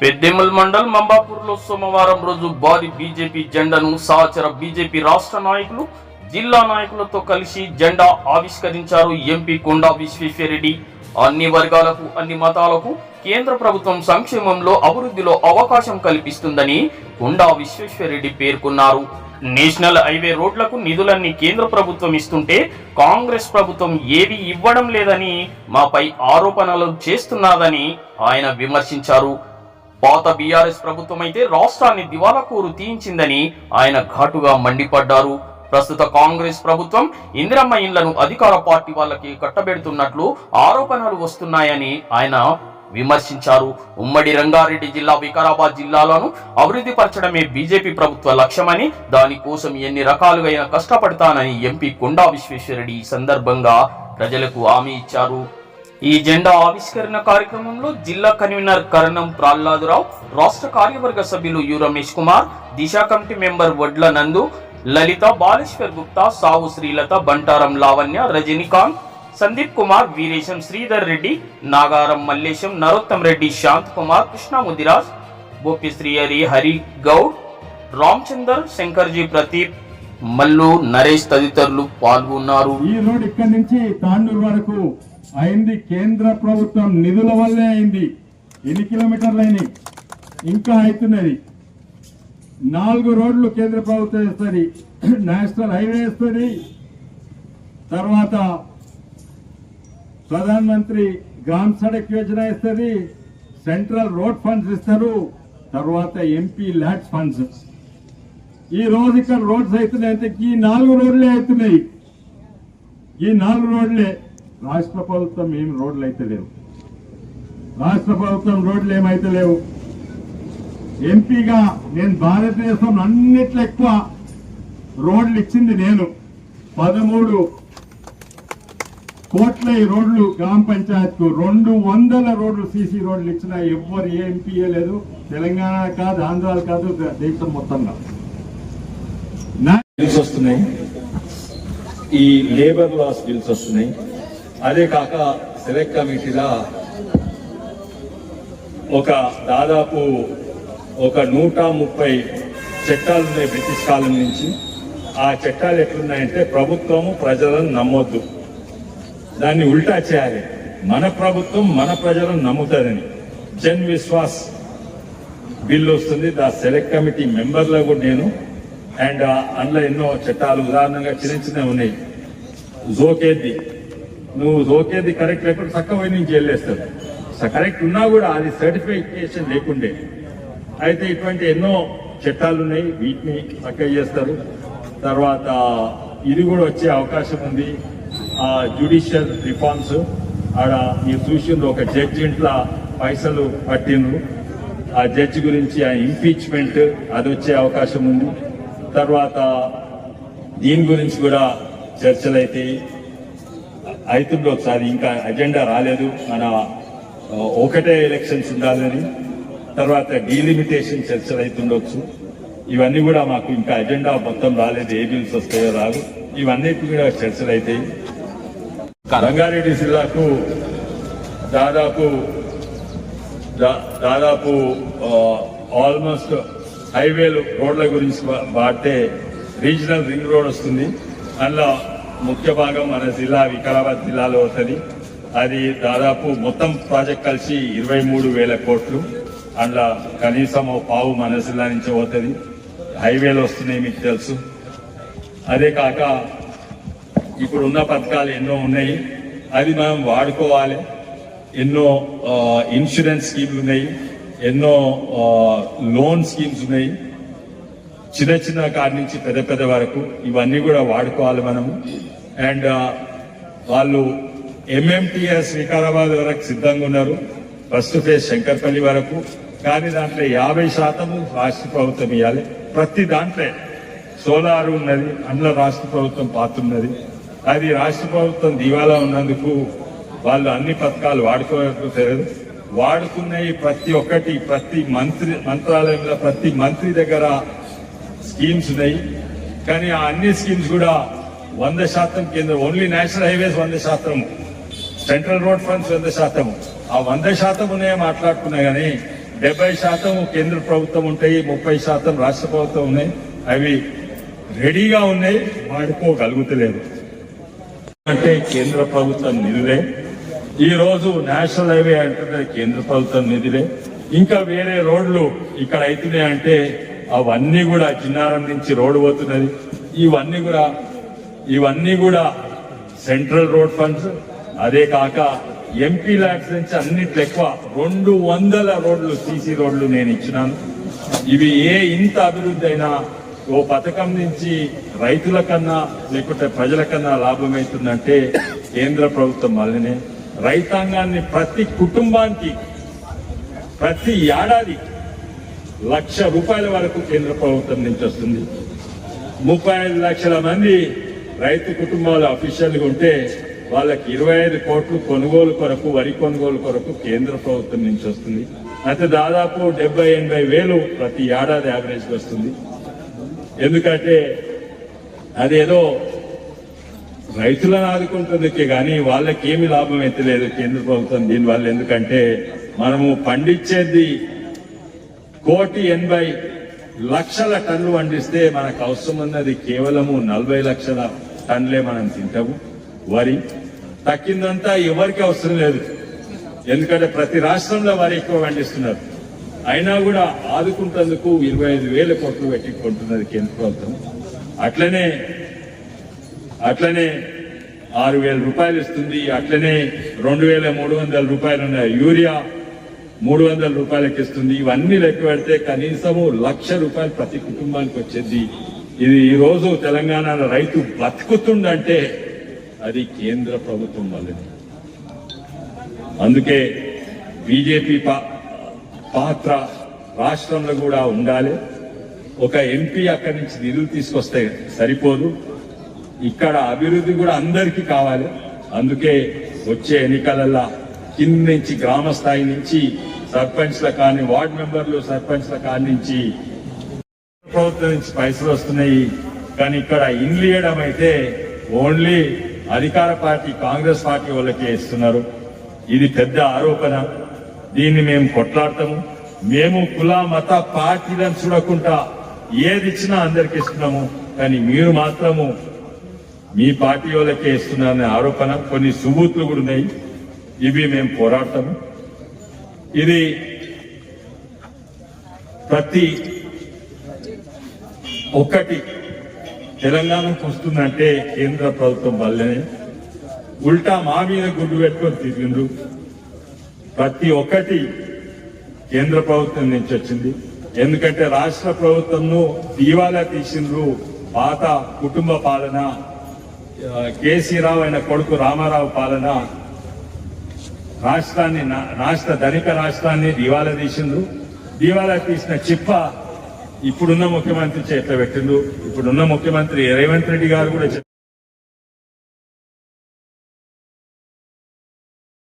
పెద్దెమ్మల్ మండల్ మంబాపూర్లో సోమవారం రోజు భారీ బీజేపీ జెండాను సహచర బీజేపీ రాష్ట్ర నాయకులు జిల్లా నాయకులతో కలిసి జెండా ఆవిష్కరించారు ఎంపీ కొండా విశ్వేశ్వరరెడ్డి. అన్ని వర్గాలకు అన్ని మతాలకు కేంద్ర ప్రభుత్వం సంక్షేమంలో అభివృద్ధిలో అవకాశం కల్పిస్తుందని కొండా విశ్వేశ్వరరెడ్డి పేర్కొన్నారు. నేషనల్ హైవే రోడ్లకు నిధులన్నీ కేంద్ర ప్రభుత్వం ఇస్తుంటే కాంగ్రెస్ ప్రభుత్వం ఏవి ఇవ్వడం లేదని మాపై ఆరోపణలు చేస్తున్నదని ఆయన విమర్శించారు. పాత బీఆర్ఎస్ ప్రభుత్వం అయితే రాష్ట్రాన్ని దివాలాకోరు తీయించిందని ఆయన ఘాటుగా మండిపడ్డారు. ప్రస్తుత కాంగ్రెస్ ప్రభుత్వం ఇందిరమ్మ ఇండ్లను అధికార పార్టీ వాళ్ళకి కట్టబెడుతున్నట్లు ఆరోపణలు వస్తున్నాయని ఆయన విమర్శించారు. ఉమ్మడి రంగారెడ్డి జిల్లా వికారాబాద్ జిల్లాలను అభివృద్ధి పరచడమే బీజేపీ ప్రభుత్వ లక్ష్యమని దానికోసం ఎన్ని రకాలుగా కష్టపడతానని ఎంపీ కొండా విశ్వేశ్వరరెడ్డి ఈ సందర్భంగా ప్రజలకు హామీ ఇచ్చారు. ఈ జెండా ఆవిష్కరణ కార్యక్రమంలో జిల్లా కన్వీనర్ కరణం ప్రహ్లాదరావు రాష్ట్ర కార్యవర్గ సభ్యులు U Ramesh Kumar Disha committee member Vadla Nandu Lalitha Baleshwar Gupta సావు శ్రీలత బంటారం లావణ్య రజనీకాంత్ సందీప్ కుమార్ వీరేశం శ్రీధర్ రెడ్డి నాగారం మల్లేశం నరోత్తం రెడ్డి శాంత్ కుమార్ కృష్ణ ముదిరాజ్ గోపి శ్రీహరి హరి గౌడ్ రామచందర్ శంకర్జీ ప్రదీప్ మల్లు నరేష్ తదితరులు పాల్గొన్నారు. ఈ రోడ్ ఇక్కడి నుంచి తాండూరు వరకు అయింది కేంద్ర ప్రభుత్వం నిధుల వల్లే అయింది. ఎన్ని కిలోమీటర్లు అయినాయి? ఇంకా అవుతున్నది. నాలుగు రోడ్లు కేంద్ర ప్రభుత్వం ఇస్తుంది నేషనల్ హైవే ఇస్తుంది తర్వాత ప్రధాన మంత్రి గ్రామ్ సడక్ యోజన ఇస్తుంది సెంట్రల్ రోడ్ ఫండ్స్ ఇస్తారు. తర్వాత ఎంపీ ల్యాడ్స్ ఫండ్స్. ఈ రోజు ఇక్కడ రోడ్స్ అవుతున్నాయి అంటే ఈ నాలుగు రోడ్లే అవుతున్నాయి. ఈ నాలుగు రోడ్లే. రాష్ట్ర ప్రభుత్వం ఏం రోడ్లు అయితే లేవు. రాష్ట్ర ప్రభుత్వం రోడ్లు ఏమైతే లేవు. ఎంపీగా నేను భారతదేశం అన్నిట్లో ఎక్కువ రోడ్లు ఇచ్చింది నేను. పదమూడు కోట్ల ఈ రోడ్లు గ్రామ పంచాయత్కు రెండు వందల రోడ్లు సీసీ రోడ్లు ఇచ్చిన ఎవ్వరు ఏ ఎంపీ లేదు. తెలంగాణ కాదు ఆంధ్రాలు కాదు దేశం మొత్తంగా. వస్తున్నాయి. ఈ లేబర్ లాస్ బిల్స్ వస్తున్నాయి. అదే కాక సెలెక్ట్ కమిటీలా ఒక దాదాపు ఒక నూట ముప్పై చట్టాలు ఉన్నాయి బ్రిటిష్ కాలం నుంచి. ఆ చట్టాలు ఎట్లున్నాయంటే ప్రభుత్వము ప్రజలను నమ్మొద్దు. దాన్ని ఉల్టా చేయాలి. మన ప్రభుత్వం మన ప్రజలను నమ్ముతుందని. జన్ విశ్వాస్ బిల్ వస్తుంది. దా సెలెక్ట్ కమిటీ మెంబర్లో కూడా నేను. అండ్ అందులో ఎన్నో చట్టాలు ఉదాహరణగా చిన్న చిన్నవి ఉన్నాయి. జోకేది నువ్వు జోకేది కరెక్ట్ లేకుండా చక్క పోయి నుంచి వెళ్ళేస్తాడు కరెక్ట్ ఉన్నా కూడా అది సర్టిఫికేషన్ లేకుండే. అయితే ఇటువంటి ఎన్నో చట్టాలు ఉన్నాయి వీటిని చక్కగా చేస్తారు. తర్వాత ఇది కూడా వచ్చే అవకాశం ఉంది. ఆ జ్యుడిషియల్ రిఫార్మ్స్ ఆడ మీరు చూసిండ్రు ఒక జడ్జి ఇంట్లో పైసలు పట్టిండ్రు. ఆ జడ్జి గురించి ఆ ఇంపీచ్మెంట్ అది వచ్చే అవకాశం ఉంది. తర్వాత దీని గురించి కూడా చర్చలు అయితే అవుతుండే ఒకసారి. ఇంకా అజెండా రాలేదు. మన ఒకటే ఎలక్షన్స్ ఉండాలని. తర్వాత డీలిమిటేషన్ చర్చలు అవుతుండొచ్చు. ఇవన్నీ కూడా మాకు ఇంకా అజెండా మొత్తం రాలేదు. ఏ బిల్స్ వస్తాయో రాదు. ఇవన్నీ కూడా చర్చలు అవుతాయి రంగారెడ్డి జిల్లాకు దాదాపు దా- దాదాపు ఆల్మోస్ట్ హైవేలు రోడ్ల గురించి వాడితే రీజనల్ రింగ్ రోడ్ వస్తుంది. అందులో ముఖ్య భాగం మన జిల్లా వికారాబాద్ జిల్లాలో వస్తుంది. అది దాదాపు మొత్తం ప్రాజెక్ట్ కలిసి ఇరవై మూడు వేల కోట్లు. అందులో కనీసం ఓ పావు మన జిల్లా నుంచి పోతుంది. హైవేలు వస్తున్నాయి మీకు తెలుసు. అదే కాక ఇప్పుడు ఉన్న పథకాలు ఎన్నో ఉన్నాయి. అది మనం వాడుకోవాలి. ఎన్నో ఇన్సూరెన్స్ స్కీమ్లు ఉన్నాయి. ఎన్నో లోన్ స్కీమ్స్ ఉన్నాయి. చిన్న చిన్న కాడి నుంచి పెద్ద పెద్ద వరకు ఇవన్నీ కూడా వాడుకోవాలి మనము. అండ్ వాళ్ళు ఎంఎంటీఎస్ వికారాబాద్ వరకు సిద్ధంగా ఉన్నారు. ఫస్ట్ ఫేజ్ శంకర్పల్లి వరకు. కానీ దాంట్లో యాభై శాతం రాష్ట్ర ప్రభుత్వం ఇవ్వాలి ప్రతి దాంట్లో సోలార్ ఉన్నది అందులో రాష్ట్ర ప్రభుత్వం పాత్ర ఉన్నది. అది రాష్ట్ర ప్రభుత్వం దివాలా ఉన్నందుకు వాళ్ళు అన్ని పథకాలు వాడుకోలేదు వాడుకున్న ప్రతి ఒక్కటి ప్రతి మంత్రి మంత్రాలయంలో ప్రతి మంత్రి దగ్గర స్కీమ్స్ ఉన్నాయి. కానీ ఆ అన్ని స్కీమ్స్ కూడా వంద శాతం కేంద్ర ఓన్లీ నేషనల్ హైవేస్ వంద శాతం సెంట్రల్ రోడ్ ఫండ్స్ వంద శాతం. ఆ వంద శాతం ఉన్నాయో మాట్లాడుకున్నా కానీ డెబ్బై శాతం కేంద్ర ప్రభుత్వం ఉంటాయి ముప్పై శాతం రాష్ట్ర ప్రభుత్వం ఉన్నాయి. అవి రెడీగా ఉన్నాయి వాడుకోగలుగుతలేదు. అంటే కేంద్ర ప్రభుత్వం నిధులే. ఈ రోజు నేషనల్ హైవే అంటే కేంద్ర ప్రభుత్వం నిధులే. ఇంకా వేరే రోడ్లు ఇక్కడ అవుతున్నాయి అంటే అవన్నీ కూడా చిన్నారం నుంచి రోడ్డు పోతున్నది. ఇవన్నీ కూడా ఇవన్నీ కూడా సెంట్రల్ రోడ్ ఫండ్స్. అదే కాక ఎంపీ ల్యాక్స్ నుంచి అన్నిట్లో ఎక్కువ రెండు వందల రోడ్లు సీసీ రోడ్లు నేను ఇచ్చినాను. ఇవి ఏ ఇంత అభివృద్ధి అయినా ఓ పథకం నుంచి రైతుల కన్నా లేకుంటే ప్రజల కన్నా లాభం అవుతుందంటే కేంద్ర ప్రభుత్వం వల్లనే. రైతాంగాన్ని ప్రతి కుటుంబానికి ప్రతి ఏడాది లక్ష రూపాయల వరకు కేంద్ర ప్రభుత్వం నుంచి వస్తుంది. ముప్పై ఐదు లక్షల మంది రైతు కుటుంబాలు అఫీషియల్గా ఉంటే వాళ్ళకి ఇరవై ఐదు కోట్లు కొనుగోలు కొరకు వరి కొనుగోలు కొరకు కేంద్ర ప్రభుత్వం నుంచి వస్తుంది. అయితే దాదాపు డెబ్బై ఎనభై వేలు ప్రతి ఏడాది యావరేజ్ వస్తుంది. ఎందుకంటే అదేదో రైతులను ఆదుకుంటుందికే కానీ వాళ్ళకి ఏమి లాభం అయితే లేదు కేంద్ర ప్రభుత్వం దీనివల్ల. ఎందుకంటే మనము పండించేది కోటి ఎనభై లక్షల టన్ను పండిస్తే మనకు అవసరం ఉన్నది కేవలము నలభై లక్షల టన్నులే మనం తింటాము. వరి తక్కిందంతా ఎవరికి అవసరం లేదు. ఎందుకంటే ప్రతి రాష్ట్రంలో వరి ఎక్కువ పండిస్తున్నారు. అయినా కూడా ఆదుకుంటేందుకు ఇరవై ఐదు వేల కోట్లు పెట్టి కొంటున్నది కేంద్ర ప్రభుత్వం. అట్లనే అట్లనే ఆరు వేల రూపాయలు ఇస్తుంది. అట్లనే రెండు వేల మూడు వందల రూపాయలు ఉన్న యూరియా మూడు వందల రూపాయలకి ఇస్తుంది ఇవన్నీ లెక్క పెడితే కనీసము లక్ష రూపాయలు ప్రతి కుటుంబానికి వచ్చేది. ఇది ఈరోజు తెలంగాణలో రైతు బతుకుతుండంటే అది కేంద్ర ప్రభుత్వం వల్లనే అందుకే బీజేపీ పాత్ర రాష్ట్రంలో కూడా ఉండాలి. ఒక ఎంపీ అక్కడి నుంచి నిధులు తీసుకొస్తే సరిపోదు. ఇక్కడ అభివృద్ధి కూడా అందరికీ కావాలి. అందుకే వచ్చే ఎన్నికలల్లో కింద నుంచి గ్రామ స్థాయి నుంచి సర్పంచ్ల కానీ వార్డు మెంబర్లు సర్పంచ్ల కాని నుంచి ప్రభుత్వం నుంచి పైసలు వస్తున్నాయి. కానీ ఇక్కడ ఇండ్లు ఇవ్వడం అయితే ఓన్లీ అధికార పార్టీ కాంగ్రెస్ పార్టీ వాళ్ళకే ఇస్తున్నారు. ఇది పెద్ద ఆరోపణ. దీన్ని మేము కొట్లాడతాము. మేము కుల మత పార్టీలను చూడకుండా ఏది ఇచ్చినా అందరికి ఇస్తున్నాము. కానీ మీరు మాత్రము మీ పార్టీ వాళ్ళకే ఇస్తున్నారనే ఆరోపణ. కొన్ని సుబూతులు కూడా ఉన్నాయి. ఇవి మేము పోరాడతాము. ఇది ప్రతి ఒక్కటి తెలంగాణకు వస్తుందంటే కేంద్ర ప్రభుత్వం వల్లనే. ఉల్టా మా మీద గుడ్డు పెట్టుకొని తిరిగిండ్రు. ప్రతి ఒక్కటి కేంద్ర ప్రభుత్వం నుంచి వచ్చింది. ఎందుకంటే రాష్ట్ర ప్రభుత్వంను దివాలా తీసిండ్రు పాత కుటుంబ పాలన కేసీరావు ఆయన రావు అయిన కొడుకు రామారావు పాలన రాష్ట్రాన్ని నా- రాష్ట్ర ధనిక రాష్ట్రాన్ని దివాలా తీసిండ్రు. దివాలా తీసిన చిప్ప ఇప్పుడున్న ముఖ్యమంత్రి చేతిలో పెట్టిండ్రు. ఇప్పుడున్న ముఖ్యమంత్రి రేవంత్ రెడ్డి గారు కూడా